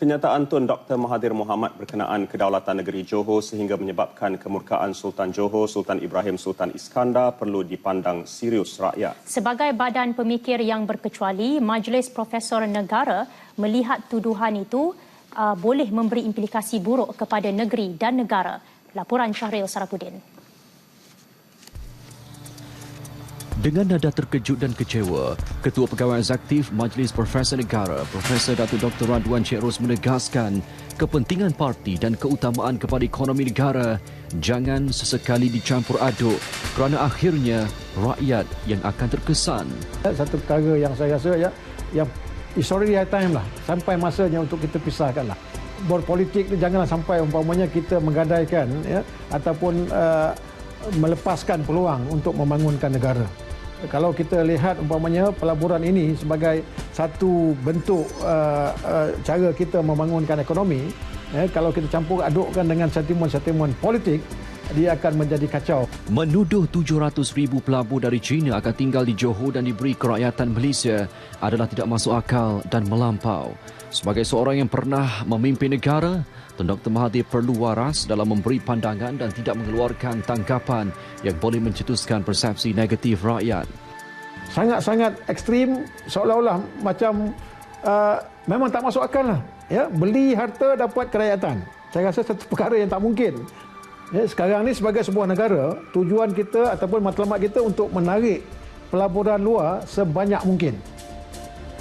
Kenyataan Tun Dr. Mahathir Mohamad berkenaan kedaulatan negeri Johor sehingga menyebabkan kemurkaan Sultan Johor Sultan Ibrahim Sultan Iskandar perlu dipandang serius rakyat. Sebagai badan pemikir yang berkecuali, Majlis Profesor Negara melihat tuduhan itu uh, boleh memberi implikasi buruk kepada negeri dan negara. Laporan Syahril Sarapudin. Dengan nada terkejut dan kecewa, Ketua Pegawai Eksekutif Majlis Profesor Negara, Profesor Datuk Dr. Radwan Cik Ros menegaskan kepentingan parti dan keutamaan kepada ekonomi negara jangan sesekali dicampur aduk kerana akhirnya rakyat yang akan terkesan. Satu perkara yang saya rasa ya, yang it's already high time lah. Sampai masanya untuk kita pisahkan lah. Berpolitik tu janganlah sampai umpamanya kita menggadaikan ya, ataupun uh, melepaskan peluang untuk membangunkan negara kalau kita lihat umpamanya pelaburan ini sebagai satu bentuk uh, uh, cara kita membangunkan ekonomi eh, kalau kita campur adukkan dengan sentimen-sentimen politik dia akan menjadi kacau. Menuduh 700 ribu pelabur dari China akan tinggal di Johor dan diberi kerakyatan Malaysia adalah tidak masuk akal dan melampau. Sebagai seorang yang pernah memimpin negara, Tun Dr. Mahathir perlu waras dalam memberi pandangan dan tidak mengeluarkan tanggapan yang boleh mencetuskan persepsi negatif rakyat. Sangat-sangat ekstrim seolah-olah macam uh, memang tak masuk akal lah. Ya, beli harta dapat kerakyatan. Saya rasa satu perkara yang tak mungkin. Ya, sekarang ni sebagai sebuah negara, tujuan kita ataupun matlamat kita untuk menarik pelaburan luar sebanyak mungkin.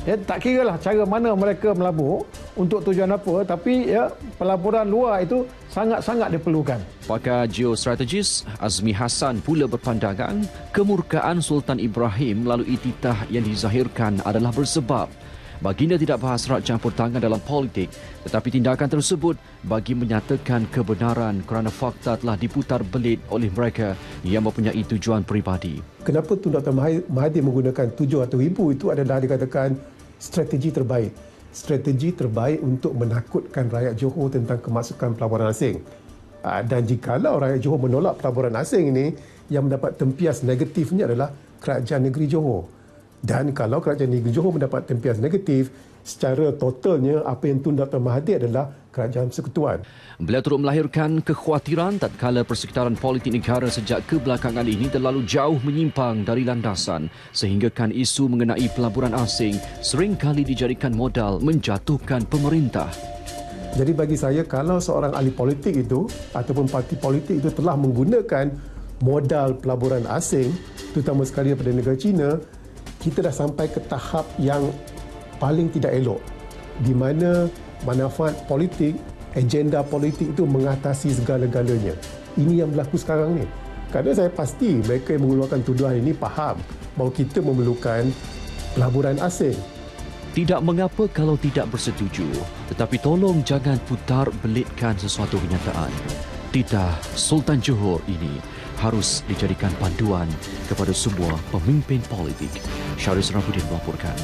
Ya, tak kira lah cara mana mereka melabur untuk tujuan apa, tapi ya, pelaburan luar itu sangat-sangat diperlukan. Pakar geostrategis Azmi Hassan pula berpandangan kemurkaan Sultan Ibrahim melalui titah yang dizahirkan adalah bersebab Baginda tidak berhasrat campur tangan dalam politik tetapi tindakan tersebut bagi menyatakan kebenaran kerana fakta telah diputar belit oleh mereka yang mempunyai tujuan peribadi. Kenapa Tun Dr. Mahathir menggunakan tujuh atau ribu itu adalah dikatakan strategi terbaik. Strategi terbaik untuk menakutkan rakyat Johor tentang kemasukan pelaburan asing. Ah, dan jikalau rakyat Johor menolak pelaburan asing ini, yang mendapat tempias negatifnya adalah kerajaan negeri Johor. Dan kalau kerajaan negeri Johor mendapat tempias negatif, secara totalnya apa yang Tun Dr. Mahathir adalah kerajaan persekutuan. Beliau turut melahirkan kekhawatiran tatkala persekitaran politik negara sejak kebelakangan ini terlalu jauh menyimpang dari landasan sehinggakan isu mengenai pelaburan asing seringkali dijadikan modal menjatuhkan pemerintah. Jadi bagi saya kalau seorang ahli politik itu ataupun parti politik itu telah menggunakan modal pelaburan asing terutama sekali daripada negara China kita dah sampai ke tahap yang paling tidak elok di mana manfaat politik, agenda politik itu mengatasi segala-galanya. Ini yang berlaku sekarang ni. Kerana saya pasti mereka yang mengeluarkan tuduhan ini faham bahawa kita memerlukan pelaburan asing. Tidak mengapa kalau tidak bersetuju, tetapi tolong jangan putar belitkan sesuatu kenyataan. Titah Sultan Johor ini harus dijadikan panduan kepada semua pemimpin politik. Syarif Rabuddin melaporkan.